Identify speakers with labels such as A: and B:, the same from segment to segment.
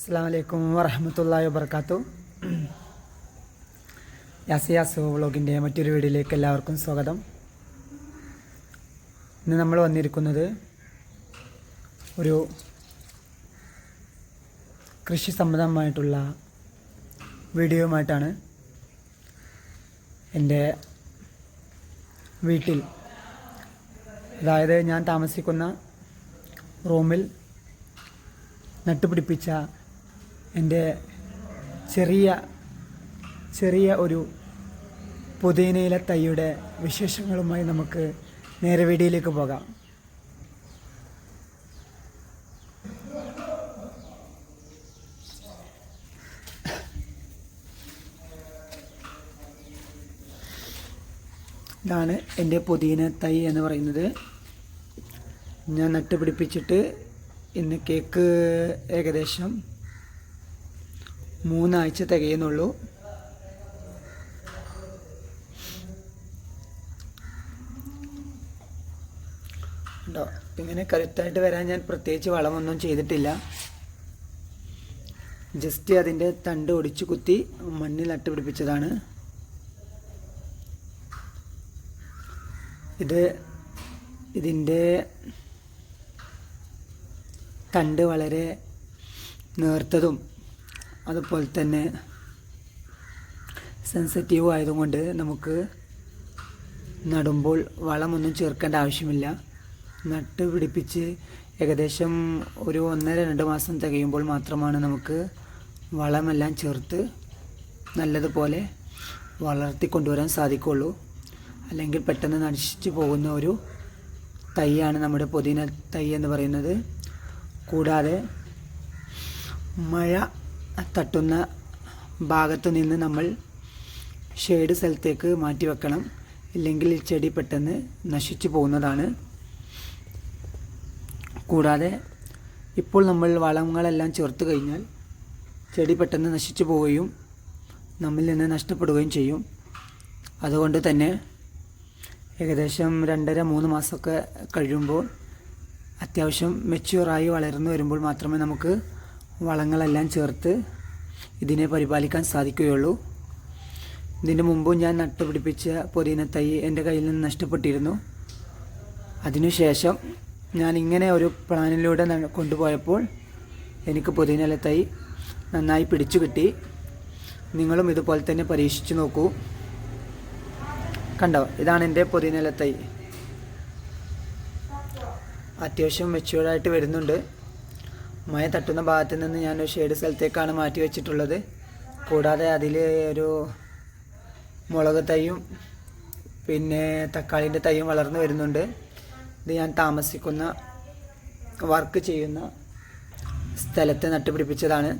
A: അസ്സാം വലൈക്കും വറഹമത്തല്ലാ വാബർക്കാത്തു യാസിയാസു വ്ളോഗിന്റെ മറ്റൊരു വീഡിയോയിലേക്ക് എല്ലാവർക്കും സ്വാഗതം. ഇന്ന് നമ്മൾ വന്നിരിക്കുന്നത് ഒരു കൃഷി സംബന്ധമായിട്ടുള്ള വീഡിയോയുമായിട്ടാണ്. എന്റെ വീട്ടിൽ അതായത് ഞാൻ താമസിക്കുന്ന റൂമിൽ നട്ടുപിടിപ്പിച്ച എന്റെ ചെറിയ ചെറിയ ഒരു പുതിനയിലെ തൈയുടെ വിശേഷങ്ങളുമായി നമുക്ക് നേരെ വീടിയിലേക്ക് പോകാം. ഇതാണ് എന്റെ പുതിന തൈ എന്ന് പറയുന്നത്. ഞാൻ നട്ടുപിടിപ്പിച്ചിട്ട് ഇന്ന് കേക്ക് ഏകദേശം മൂന്നാഴ്ച തികയുന്നുള്ളൂ. ഉണ്ടോ? ഇങ്ങനെ കരുത്തായിട്ട് വരാൻ ഞാൻ പ്രത്യേകിച്ച് വളമൊന്നും ചെയ്തിട്ടില്ല. ജസ്റ്റ് അതിന്റെ തണ്ട് ഒടിച്ചു കുത്തി മണ്ണിൽ നട്ടുപിടിപ്പിച്ചതാണ്. ഇത് ഇതിന്റെ തണ്ട് വളരെ നേർത്തതും അതുപോലെ തന്നെ സെൻസിറ്റീവ് ആയതുകൊണ്ട് നമുക്ക് നടുമ്പോൾ വളമൊന്നും ചേർക്കേണ്ട ആവശ്യമില്ല. നട്ട് പിടിപ്പിച്ച് ഏകദേശം ഒരു ഒന്നര രണ്ട് മാസം തികയുമ്പോൾ മാത്രമാണ് നമുക്ക് വളമെല്ലാം ചേർത്ത് നല്ലതുപോലെ വളർത്തി കൊണ്ടുവരാൻ സാധിക്കുള്ളൂ അല്ലെങ്കിൽ പെട്ടെന്ന് നശിച്ചു പോകുന്ന ഒരു തൈയാണ് നമ്മുടെ പുതിന തൈ എന്ന് പറയുന്നത്. കൂടാതെ മഴ തട്ടുന്ന ഭാഗത്തു നിന്ന് നമ്മൾ ഷെയ്ഡ് സ്ഥലത്തേക്ക് മാറ്റി വെക്കണം ഇല്ലെങ്കിൽ ഈ ചെടി പെട്ടെന്ന് നശിച്ചു പോകുന്നതാണ്. കൂടാതെ ഇപ്പോൾ നമ്മൾ വളങ്ങളെല്ലാം ചേർത്ത് കഴിഞ്ഞാൽ ചെടി പെട്ടെന്ന് നശിച്ചു പോവുകയും നമ്മിൽ നിന്ന് നഷ്ടപ്പെടുകയും ചെയ്യും. അതുകൊണ്ട് തന്നെ ഏകദേശം രണ്ടര മൂന്ന് മാസമൊക്കെ കഴിയുമ്പോൾ അത്യാവശ്യം മെച്യൂറായി വളർന്നു വരുമ്പോൾ മാത്രമേ നമുക്ക് വളങ്ങളെല്ലാം ചേർത്ത് ഇതിനെ പരിപാലിക്കാൻ സാധിക്കുകയുള്ളൂ. ഇതിന് മുമ്പ് ഞാൻ നട്ടുപിടിപ്പിച്ച പുതിന തൈ എന്റെ കയ്യിൽ നിന്ന് നഷ്ടപ്പെട്ടിരുന്നു. അതിനുശേഷം ഞാൻ ഇങ്ങനെ ഒരു പ്ലാനിലൂടെ കൊണ്ടുപോയപ്പോൾ എനിക്ക് പുതിനല തൈ നന്നായി പിടിച്ചു കിട്ടി. നിങ്ങളും ഇതുപോലെ തന്നെ പരീക്ഷിച്ചു നോക്കൂ. കണ്ടോ? ഇതാണ് എന്റെ പുതിനല തൈ. അത്യാവശ്യം മെച്ചുവേർഡായിട്ട് വരുന്നുണ്ട്. മഴ തട്ടുന്ന ഭാഗത്ത് നിന്ന് ഞാൻ ഒരു ഷെയ്ഡ് സ്ഥലത്തേക്കാണ് മാറ്റി വെച്ചിട്ടുള്ളത്. കൂടാതെ അതിൽ ഒരു മുളക് തൈയും പിന്നെ തക്കാളിന്റെ തൈയും വളർന്നു വരുന്നുണ്ട്. ഇത് ഞാൻ താമസിക്കുന്ന വർക്ക് ചെയ്യുന്ന സ്ഥലത്ത് നട്ടുപിടിപ്പിച്ചതാണ്.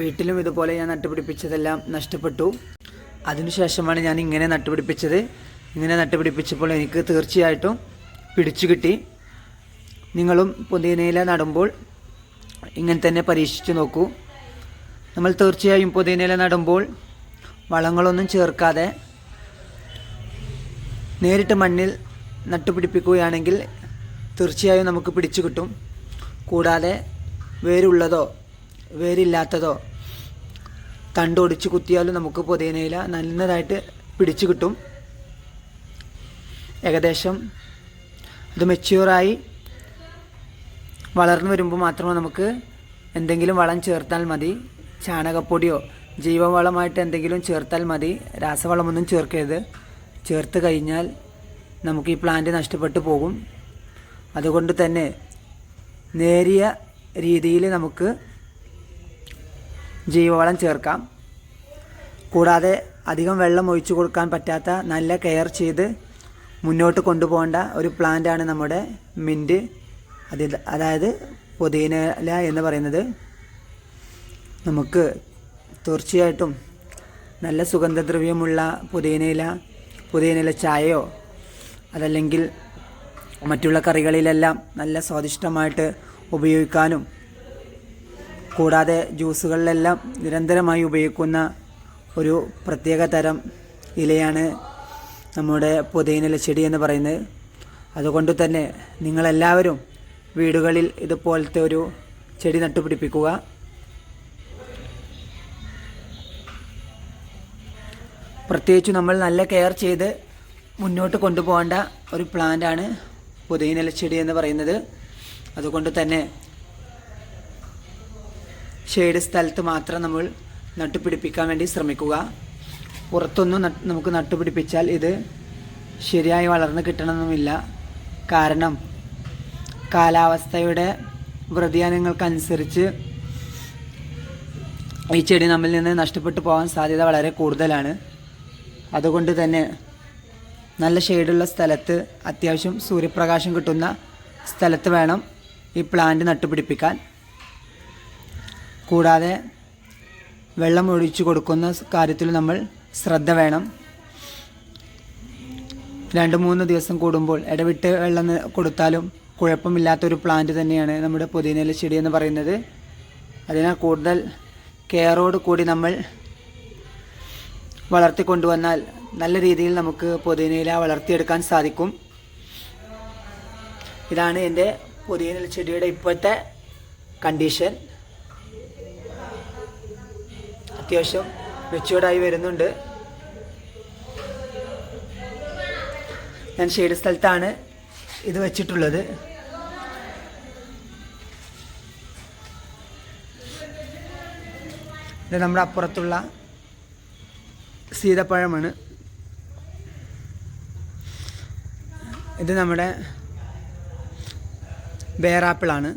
A: വീട്ടിലും ഇതുപോലെ ഞാൻ നട്ടുപിടിപ്പിച്ചതെല്ലാം നഷ്ടപ്പെട്ടു. അതിനുശേഷമാണ് ഞാൻ ഇങ്ങനെ നട്ടുപിടിപ്പിച്ചത്. ഇങ്ങനെ നട്ടുപിടിപ്പിച്ചപ്പോൾ എനിക്ക് തീർച്ചയായിട്ടും പിടിച്ചു കിട്ടി. നിങ്ങളും പുതിനയില നടുമ്പോൾ ഇങ്ങനെ തന്നെ പരീക്ഷിച്ചു നോക്കൂ. നമ്മൾ തീർച്ചയായും പുതിനയില നടുമ്പോൾ വളങ്ങളൊന്നും ചേർക്കാതെ നേരിട്ട് മണ്ണിൽ നട്ടുപിടിപ്പിക്കുകയാണെങ്കിൽ തീർച്ചയായും നമുക്ക് പിടിച്ചു കിട്ടും. കൂടാതെ വേരുള്ളതോ വേരില്ലാത്തതോ തണ്ടൊടിച്ച് കുത്തിയാലും നമുക്ക് പുതിനയില നല്ലതായിട്ട് പിടിച്ചു കിട്ടും. ഏകദേശം അത് മെച്യൂറായി വളർന്നു വരുമ്പോൾ മാത്രമേ നമുക്ക് എന്തെങ്കിലും വളം ചേർത്താൽ മതി. ചാണകപ്പൊടിയോ ജൈവവളമായിട്ട് എന്തെങ്കിലും ചേർത്താൽ മതി. രാസവളമൊന്നും ചേർക്കരുത്. ചേർത്ത് കഴിഞ്ഞാൽ നമുക്ക് ഈ പ്ലാന്റ് നഷ്ടപ്പെട്ടു പോകും. അതുകൊണ്ട് തന്നെ നേരിയ രീതിയിൽ നമുക്ക് ജൈവവളം ചേർക്കാം. കൂടാതെ അധികം വെള്ളം ഒഴിച്ചു കൊടുക്കാൻ പറ്റാത്ത നല്ല കെയർ ചെയ്ത് മുന്നോട്ട് കൊണ്ടുപോകേണ്ട ഒരു പ്ലാന്റാണ് നമ്മുടെ മിന്റ് അതിൽ അതായത് പുതിനയില എന്ന് പറയുന്നത് നമുക്ക് തീർച്ചയായിട്ടും നല്ല സുഗന്ധദ്രവ്യമുള്ള പുതിനയില പുതിനയില ചായയോ അതല്ലെങ്കിൽ മറ്റുള്ള കറികളിലെല്ലാം നല്ല സ്വാദിഷ്ടമായിട്ട് ഉപയോഗിക്കാനും കൂടാതെ ജ്യൂസുകളിലെല്ലാം നിരന്തരമായി ഉപയോഗിക്കുന്ന ഒരു പ്രത്യേക തരം ഇലയാണ് നമ്മുടെ പുതിയനില ചെടി എന്ന് പറയുന്നത്. അതുകൊണ്ട് തന്നെ നിങ്ങളെല്ലാവരും വീടുകളിൽ ഇതുപോലത്തെ ഒരു ചെടി നട്ടുപിടിപ്പിക്കുക. പ്രത്യേകിച്ച് നമ്മൾ നല്ല കെയർ ചെയ്ത് മുന്നോട്ട് കൊണ്ടുപോകേണ്ട ഒരു പ്ലാന്റാണ് പുതിയനില ചെടി എന്ന് പറയുന്നത്. അതുകൊണ്ട് തന്നെ ഷെയ്ഡ് സ്ഥലത്ത് മാത്രം നമ്മൾ നട്ടുപിടിപ്പിക്കാൻ വേണ്ടി ശ്രമിക്കുക. പുറത്തൊന്നും നമുക്ക് നട്ടുപിടിപ്പിച്ചാൽ ഇത് ശരിയായി വളർന്ന് കിട്ടണമെന്നില്ല. കാരണം കാലാവസ്ഥയുടെ വ്യതിയാനങ്ങൾക്കനുസരിച്ച് ഈ ചെടി നമ്മിൽ നിന്ന് നഷ്ടപ്പെട്ടു പോകാൻ സാധ്യത വളരെ കൂടുതലാണ്. അതുകൊണ്ട് തന്നെ നല്ല ഷെയ്ഡുള്ള സ്ഥലത്ത് അത്യാവശ്യം സൂര്യപ്രകാശം കിട്ടുന്ന സ്ഥലത്ത് വേണം ഈ പ്ലാന്റ് നട്ടുപിടിപ്പിക്കാൻ. കൂടാതെ വെള്ളം ഒഴിച്ചു കൊടുക്കുന്ന കാര്യത്തിൽ നമ്മൾ ശ്രദ്ധ വേണം. രണ്ട് മൂന്ന് ദിവസം കൂടുമ്പോൾ ഇടവിട്ട് വെള്ളം കൊടുത്താലും കുഴപ്പമില്ലാത്തൊരു പ്ലാന്റ് തന്നെയാണ് നമ്മുടെ പുതിനയില ചെടി എന്ന് പറയുന്നത്. അതിനാൽ കൂടുതൽ കെയറോട് കൂടി നമ്മൾ വളർത്തിക്കൊണ്ടുവന്നാൽ നല്ല രീതിയിൽ നമുക്ക് പുതിനയില വളർത്തിയെടുക്കാൻ സാധിക്കും. ഇതാണ് എന്റെ പുതിയനില ചെടിയുടെ ഇപ്പോഴത്തെ കണ്ടീഷൻ അത്യാവശ്യം മെച്ചുവേർഡായി വരുന്നുണ്ട്. ഞാൻ ഷെയ്ഡ് സ്ഥലത്താണ് ഇത് വെച്ചിട്ടുള്ളത്. ഇത് നമ്മുടെ അപ്പുറത്തുള്ള സീതപ്പഴമാണ്. ഇത് നമ്മുടെ ബേറാപ്പിളാണ്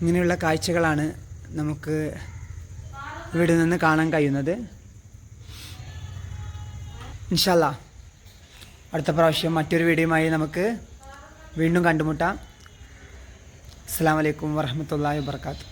A: ഇങ്ങനെയുള്ള കാഴ്ചകളാണ് നമുക്ക് ഇവിടെ നിന്ന് കാണാൻ കഴിയുന്നത്. ഇൻഷല്ല അടുത്ത പ്രാവശ്യം മറ്റൊരു വീഡിയോയുമായി നമുക്ക് വീണ്ടും കണ്ടുമുട്ടാം. അസ്സാം വലൈക്കും വറഹമത്തല്ലാ വാബർക്കാത്തു